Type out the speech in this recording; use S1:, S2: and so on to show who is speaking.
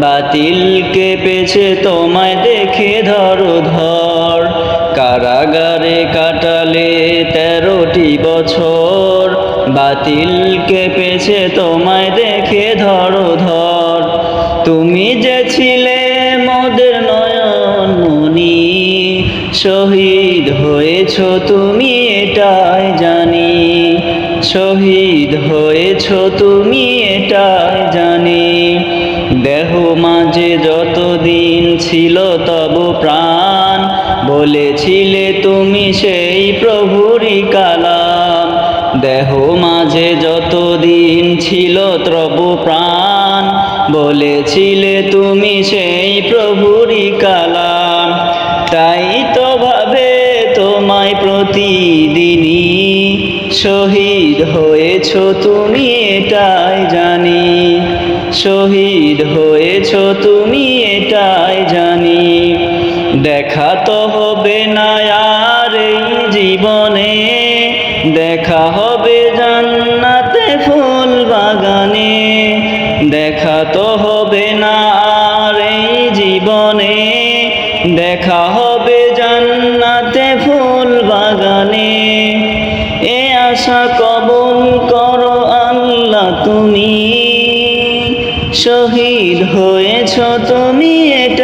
S1: বাতিল কেঁপেছে তোমায় দেখে ধরো ধর। কারাগারে কাটালে তেরোটি বছর। বাতিল কেঁপেছে তোমায় দেখে ধরো ধর। তুমি যে ছিলে মোদের নয়ন মনি শহীদ হয়েছ তুমি এটাই জানি। শহীদ হয়েছ তুমি এটাই জানি। বলেছিলে তুমি সেই প্রভুরই কালাম। দেহ মাঝে যতদিন ছিল ত্রব প্রাণ। বলেছিলে তুমি সেই প্রভুরই কালাম। তাই তো ভাবে তোমায় প্রতিদিনই শহীদ হয়েছ তুমি, এটাই জানি। শহীদ হয়েছ তুমি, এটাই জানি। দেখা তো হবে না আর এই জীবনে। দেখা হবে জান্নাতে ফুল বাগানে। দেখা তো হবে না আর এই জীবনে। দেখা হবে জান্নাতে ফুল বাগানে। এ আশা কবুল করো আল্লাহ তুমি। শহীদ হয়েছ তুমি জানি